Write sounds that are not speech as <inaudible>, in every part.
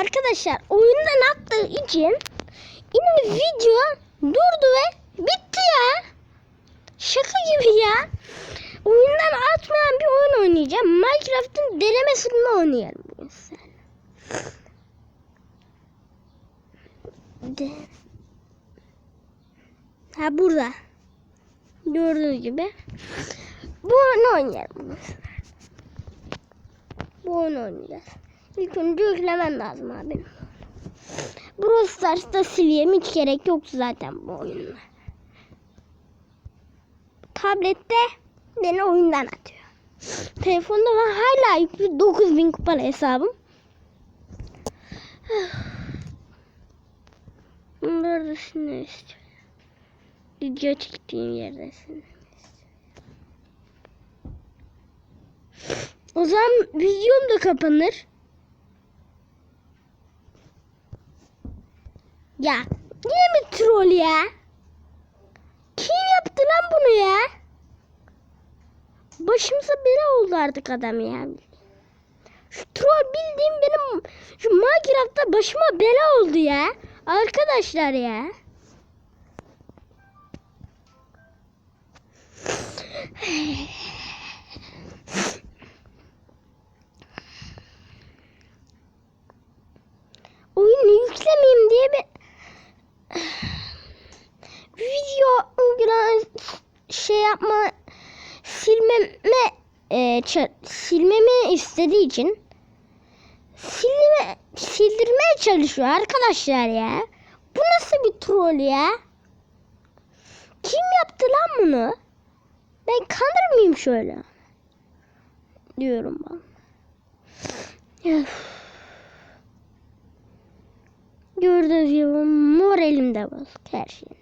arkadaşlar oyundan attığı için yine video durdu ve bitti ya. Şaka gibi ya. Oyundan atmayan bir oyun oynayacağım. Minecraft'ın denemesini oynayalım. De. Ha burada. Gördüğünüz gibi. Bu oyunu oynayalım. Bu oyunu oynayacağız. İlk önce yüklemem lazım abi. Brawl Stars'ta sileyim hiç gerek yok zaten bu oyunda. Tablette beni oyundan atıyor. Telefonda var hala yüklü 9000 kupalı hesabım. Bunları ne istiyor? Video çektiğim yerdesin. O zaman videom da kapanır. Ya yine mi troll ya? Kim yaptı lan bunu ya? Başımıza bela oldu artık adam ya. Şu troll bildiğim benim şu Minecraft'ta başıma bela oldu ya. Arkadaşlar ya. Oyunu yüklemeyeyim diye bir video uygulama şey yapma silmeme e, silmemi istediği için silme, sildirmeye çalışıyor arkadaşlar ya. Bu nasıl bir troll ya? Kim yaptı lan bunu? Ben kanır mıyım şöyle? Diyorum ben. Öf. Gördüğünüz gibi moralimde bozuk her şeyimde.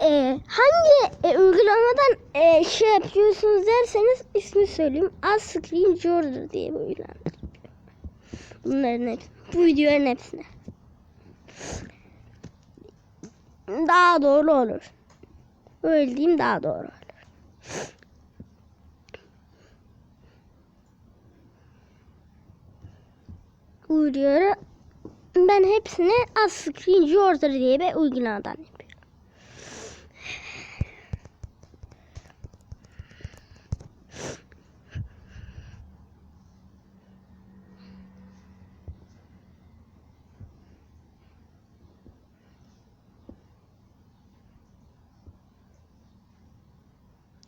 Ee, hangi e, uygulamadan e, şey yapıyorsunuz derseniz ismi söyleyeyim. Az Screen Jordan diye bir uygulama. Bunların hepsi. Bu videoların hepsine. Daha doğru olur. Öyle diyeyim daha doğru olur. Bu videoları ben hepsini az Screen Jordan diye bir uygulamadan yapıyorum.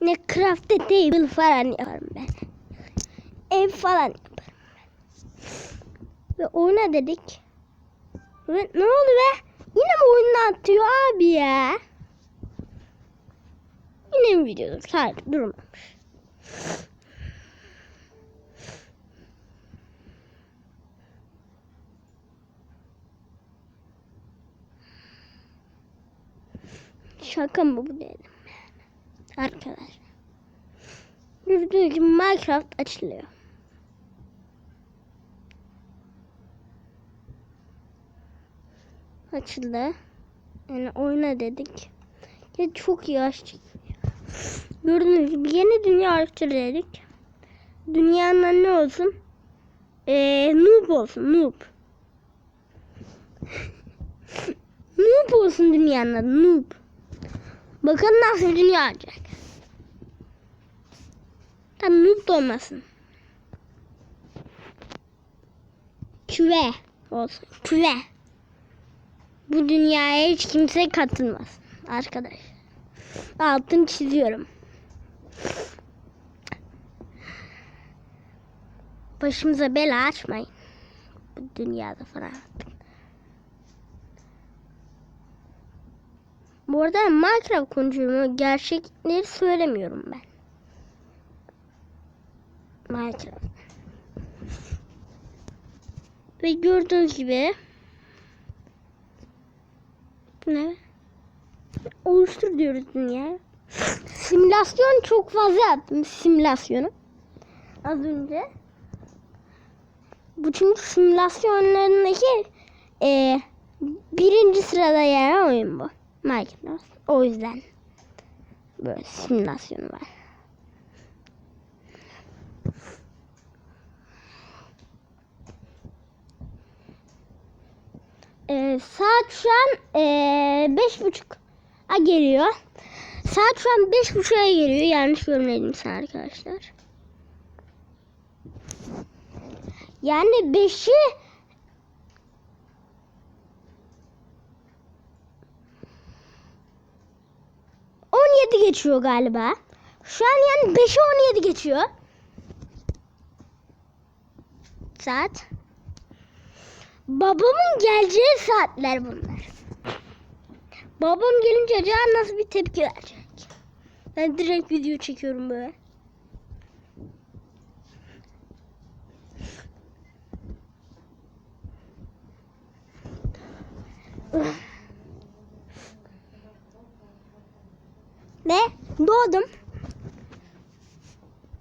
Ne craft table falan yaparım ben. Ev falan yaparım. Ve oyna dedik. Ve ne oldu be? Yine mi oyundan atıyor abi ya? Yine mi videodur? Hayır durmamış. Şaka mı bu dedim. Arkadaşlar. Gördüğünüz gibi Minecraft açılıyor. Açıldı. Yani oyna dedik. Ya çok iyi açtık. Gördüğünüz gibi yeni dünya açtı dedik. Dünyanın ne olsun? Ee, noob olsun noob. <laughs> noob olsun dünyanın noob. Bakalım nasıl dünya olacak. Tam noob da olmasın. Küve olsun. Küve. Bu dünyaya hiç kimse katılmasın. Arkadaşlar. Altını çiziyorum. Başımıza bela açmayın. Bu dünyada falan. Bu arada Minecraft konuşuyorum. Gerçekleri söylemiyorum ben. Minecraft. Ve gördüğünüz gibi ne? Oluştur diyoruz dünya. Simülasyon çok fazla yaptım simülasyonu. Az önce. Bu çünkü simülasyonlarındaki e, birinci sırada yer alan oyun bu. Minecraft. O yüzden. Böyle simülasyonu var. Ee, saat şu an ee, beş buçuk a geliyor. Saat şu an beş buçuğa geliyor. Yanlış görmedim sen arkadaşlar. Yani beşi on yedi geçiyor galiba. Şu an yani beşi on yedi geçiyor. Saat. Babamın geleceği saatler bunlar. Babam gelince acaba nasıl bir tepki verecek? Ben direkt video çekiyorum böyle. Ve doğdum.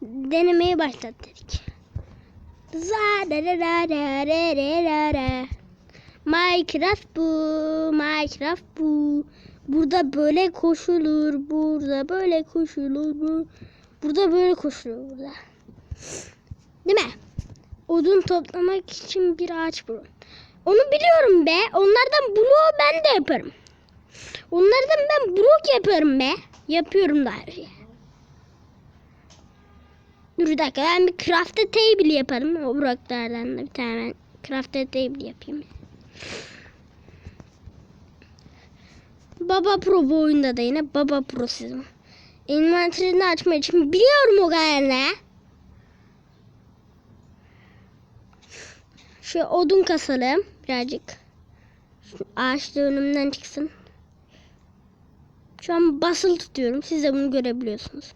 Denemeye başlat Minecraft bu, Minecraft bu. Burada böyle koşulur, burada böyle koşulur, bu. Burada böyle koşulur burada. Değil mi? Odun toplamak için bir ağaç bulun. Onu biliyorum be. Onlardan bloğu ben de yaparım. Onlardan ben blok yaparım be. Yapıyorum da her şeyi. Dur bir dakika ben bir crafted table yaparım. O bloklardan da bir tane ben crafted table yapayım. Baba Pro bu oyunda da yine Baba Pro sizin. Envanterini açma için biliyorum o kadarını. Şu odun kasalım birazcık. Şu ağaç önümden çıksın. Şu an basılı tutuyorum. Siz de bunu görebiliyorsunuz.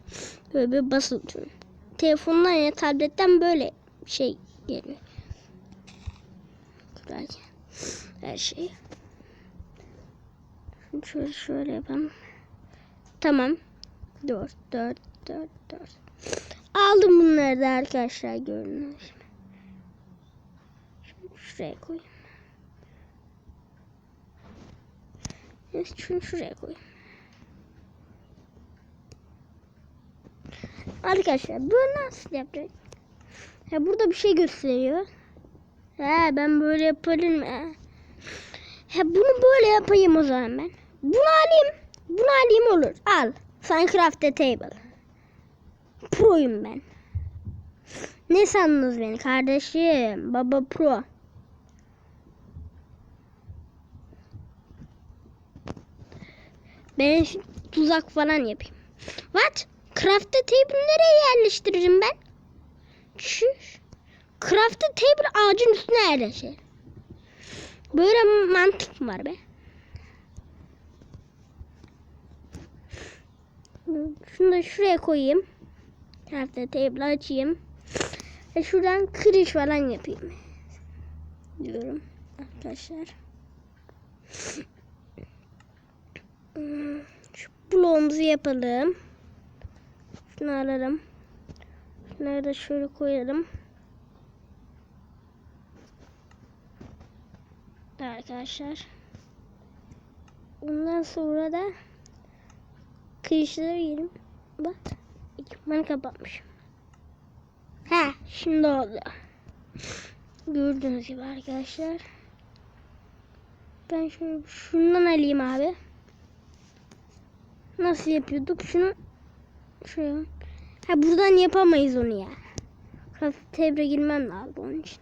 Böyle bir basılı tutuyorum. Telefondan ya tabletten böyle şey geliyor. Her şey. Şöyle şöyle yapalım. Tamam. 4 4 4 4. Aldım bunları da arkadaşlar görünüyor. Şunu şuraya koyayım. Şunu şuraya koyayım. Arkadaşlar bu nasıl yapacak? Ha, burada bir şey gösteriyor. Ha, ben böyle yaparım. Ha. ha, bunu böyle yapayım o zaman ben. Bunu alayım. Bunu alayım olur. Al. Minecraft Table. Pro'yum ben. Ne sandınız beni kardeşim? Baba Pro. Ben tuzak falan yapayım. What? Crafted table nereye yerleştiririm ben? Şu crafted table ağacın üstüne yerleşir. Böyle mantık mı var be? Şunu da şuraya koyayım. Crafted table açayım. Ve şuradan kırış falan yapayım. Diyorum arkadaşlar. Hmm, Şu bloğumuzu yapalım. Şunu alalım. Şunları da şöyle koyalım. Arkadaşlar. Ondan sonra da kıyışları yiyelim. Bak. Ekipmanı kapatmışım. Ha, şimdi oldu. Gördüğünüz gibi arkadaşlar. Ben şöyle şundan alayım abi. Nasıl yapıyorduk? Şunu şuraya. Ha buradan yapamayız onu ya. Craft table'e girmem lazım onun için.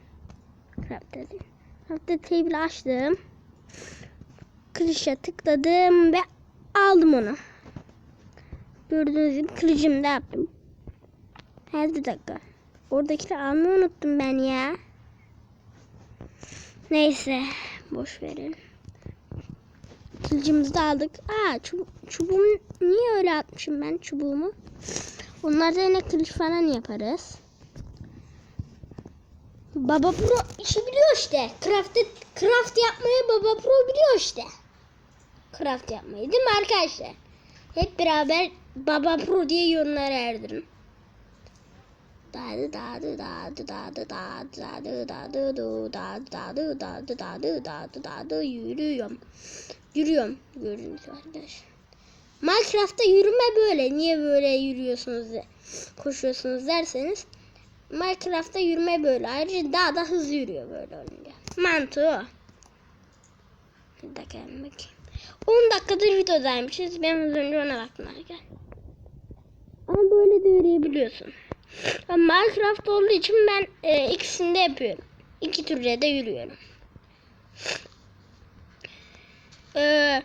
Craft table. Craft table açtım. Kılıça tıkladım ve aldım onu. Gördüğünüz gibi kılıcımı da yaptım. Her bir dakika. Oradakileri almayı unuttum ben ya. Neyse. Boş verin. Kılıcımızı da aldık. Aa çub çubuğumu niye öyle atmışım ben çubuğumu? Onlarda yine kılıç falan yaparız. Baba Pro işi biliyor işte. Craft, craft yapmayı Baba Pro biliyor işte. Craft yapmayı değil mi arkadaşlar? Hep beraber Baba Pro diye yorumlara erdirin. Dadı dadı dadı dadı dadı dadı dadı dadı dadı dadı dadı dadı dadı yürüyorum. Yürüyorum. Gibi arkadaşlar. Minecraft Minecraft'ta yürüme böyle. Niye böyle yürüyorsunuz, de- koşuyorsunuz derseniz. Minecraft'ta yürüme böyle. Ayrıca daha da hızlı yürüyor böyle olunca. Mantığı o. Bir dakika bakayım. 10 dakikadır videodaymışız. Ben az önce ona baktım arkadaşlar. Ama böyle de yürüyebiliyorsun. Minecraft olduğu için ben e, ikisini de yapıyorum. İki türlü de yürüyorum. Ee,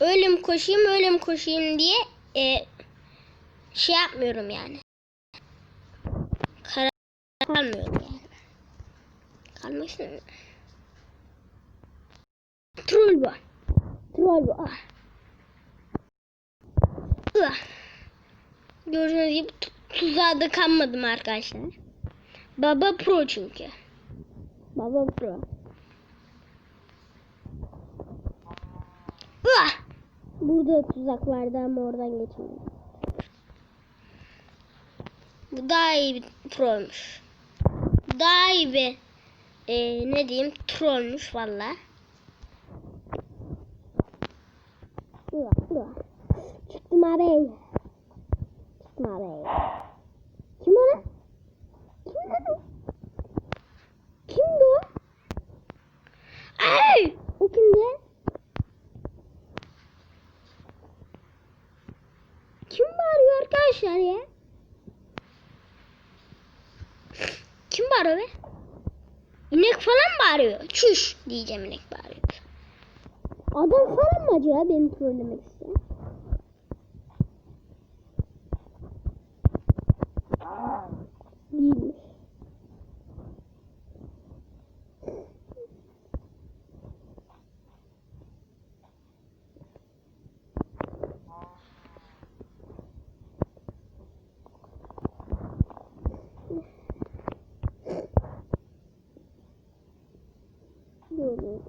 öyle mi koşayım öyle mi koşayım diye e, şey yapmıyorum yani. Karar kalmıyorum yani. İstemiyorum. Troll bu. Troll. Ah. Gördüğünüz gibi tu- tuzağa da kanmadım arkadaşlar. Baba pro çünkü. Baba pro. Ah! Burada tuzak vardı ama oradan geçmedim. Bu daha iyi bir proymuş. Daha iyi bir e, ne diyeyim trollmüş valla. Çıktım abi. Çıktım abi. Kim o lan? Kim lan o? Kimdi o? Ay! O kimdi? Kim bağırıyor arkadaşlar ya? Kim bağırıyor be? İnek falan bağırıyor. Çüş diyeceğim inek bağırıyor. Adam falan mı acaba beni trollemek isteyen? Değilmiş. Doğru.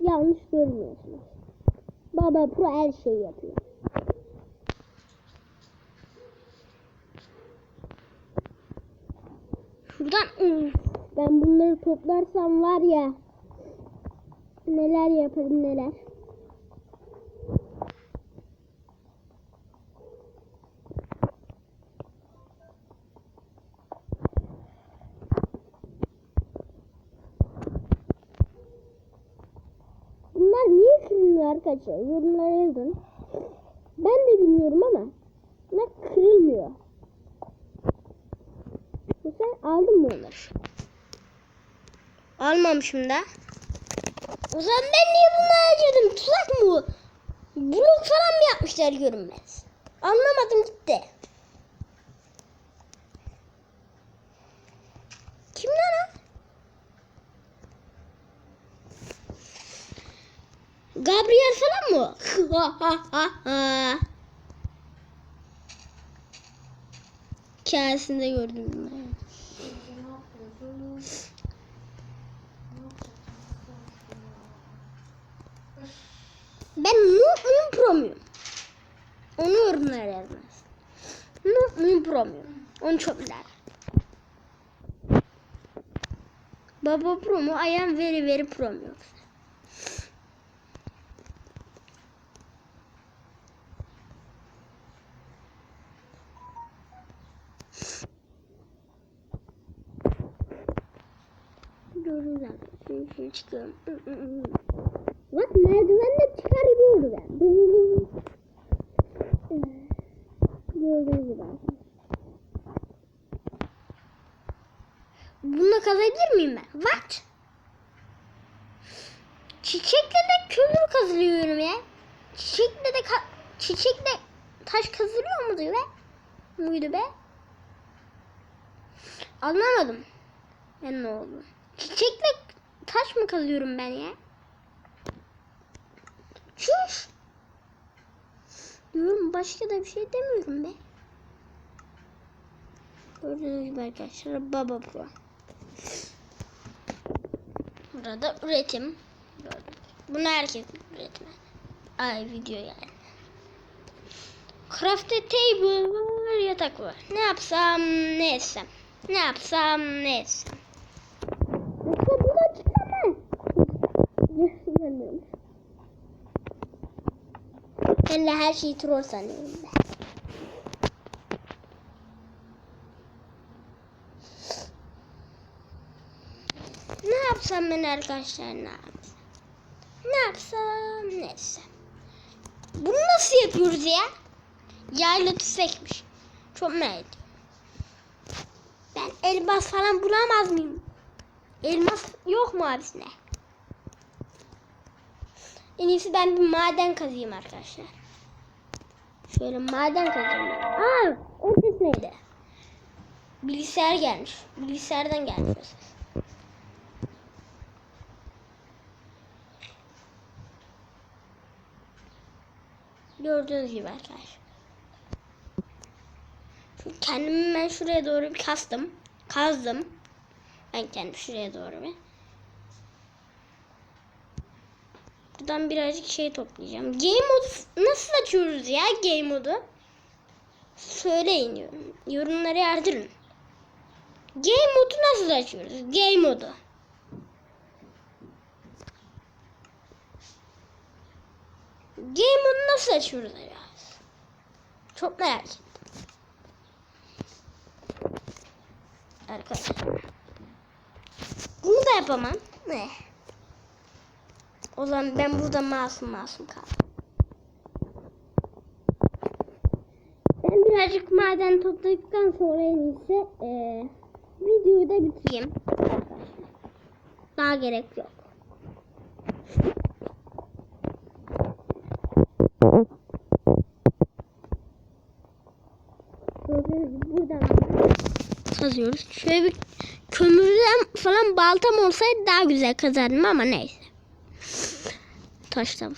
Yanlış görmüyorsunuz. Baba Pro her şeyi yapıyor. Şuradan Uf, ben bunları toplarsam var ya neler yaparım neler. Bunlar niye kırılmıyor arkadaşlar? Yorumlara yazın. Ben de bilmiyorum ama bunlar kırılmıyor. Sen aldın mı onları? Almamışım da. O zaman ben niye bunları harcadım? Tuzak mı bu? Blok falan mı yapmışlar görünmez? Anlamadım gitti. Kim lan o? Gabriel falan mı? <laughs> Hikayesinde gördüm ben. Ben noob muyum pro muyum? Onu yorumlara yazmaz. Noob muyum pro muyum? Onu çok biler. Baba pro mu? I am very very pro mu yoksa? Gördüğünüz çıkıyorum. Bak merdivenle çıkar gibi oldu ben. Gördüğünüz gibi. Bununla kazabilir miyim ben? What? Çiçekle de kömür kazılıyorum ya. Çiçekle de ka- çiçekle taş kazılıyor muydu be? Muydu be? Anlamadım. Ben ne oldu? Çiçekle taş mı kazıyorum ben ya? Çüş. Diyorum başka da bir şey demiyorum be. Gördüğünüz gibi arkadaşlar Baba Pro. Burada üretim. Bunu herkes üretme. Ay video yani. Crafted table var, yatak var. Ne yapsam ne etsem. Ne yapsam ne etsem. Yoksa buradan de her şeyi troll sanıyorum ben. Ne yapsam ben arkadaşlar ne yapsam? Ne yapsam neyse. Bunu nasıl yapıyoruz ya? Yaylı tüfekmiş. Çok merak. Ben elmas falan bulamaz mıyım? Elmas yok mu abisine? En iyisi ben bir maden kazayım arkadaşlar. Şöyle maden kazayım. Aa, o ses neydi? Bilgisayar gelmiş. Bilgisayardan gelmiş o ses. Gördüğünüz gibi arkadaşlar. Şu kendimi ben şuraya doğru bir kastım. Kazdım. Ben kendim şuraya doğru bir. Buradan birazcık şey toplayacağım. Game modu nasıl açıyoruz ya game modu? Söyleyin yorum. Yorumlara yardırın. Game modu nasıl açıyoruz? Game modu. Game modu nasıl açıyoruz acaba? Çok merak ettim. Arkadaşlar. Bunu da yapamam. Ne? O zaman ben burada masum masum kaldım. Ben birazcık maden topladıktan sonra en iyisi eee, videoyu da bitireyim. Daha gerek yok. Buradan kazıyoruz. Şöyle bir kömürden falan baltam olsaydı daha güzel kazardım ama neyse. Taştan.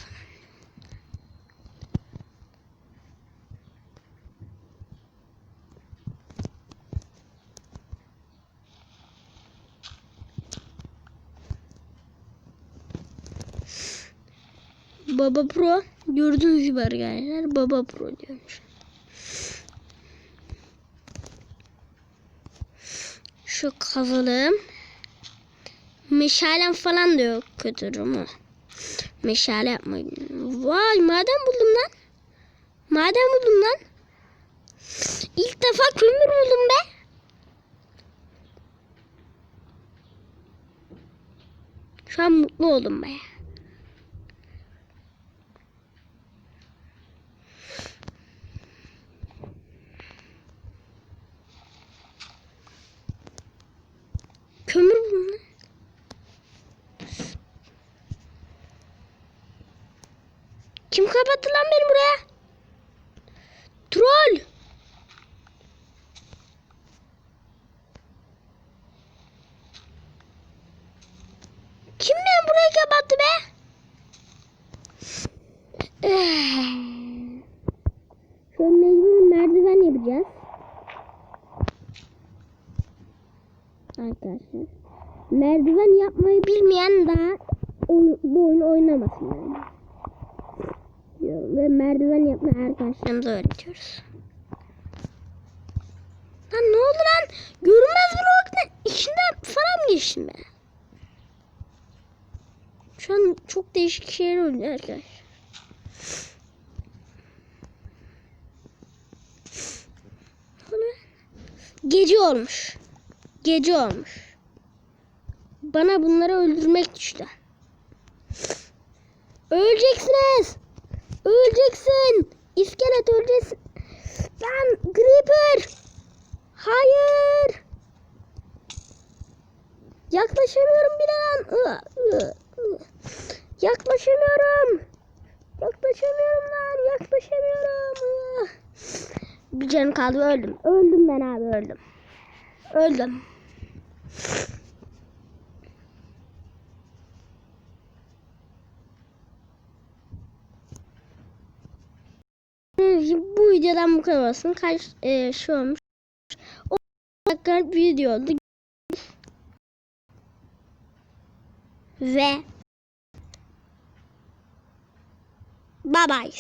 Baba Pro gördüğünüz gibi arkadaşlar Baba Pro diyormuş. Şu kazalım. Meşalem falan da yok kötü durumu. Meşale yapmayı. Vay maden buldum lan. Maden buldum lan. İlk defa kömür buldum be. Şu an mutlu oldum baya. Kömür buldum lan. Kim kapattı lan beni buraya? Troll. Kim beni buraya kapattı be? Şu an mecbur merdiven yapacağız. Arkadaşlar. Merdiven yapmayı bilmeyen daha oy- bu oyunu oynamasın yani diyorum ve merdiven yapmayı öğretiyoruz. Lan ne oldu lan? Görünmez blok ne? İçinden falan mı geçtim ben? Şu an çok değişik şeyler oluyor arkadaşlar. Gece olmuş. Gece olmuş. Bana bunları öldürmek düştü. Öleceksiniz. Öleceksin. İskelet öleceksin. Lan Creeper. Hayır. Yaklaşamıyorum bile lan. Yaklaşamıyorum. Yaklaşamıyorum lan. Yaklaşamıyorum. Bir canım kaldı öldüm. Öldüm ben abi öldüm. Öldüm. Bu videodan bu kadar olsun. Kaç e, şey olmuş. O dakika bir video oldu. Ve bye bye.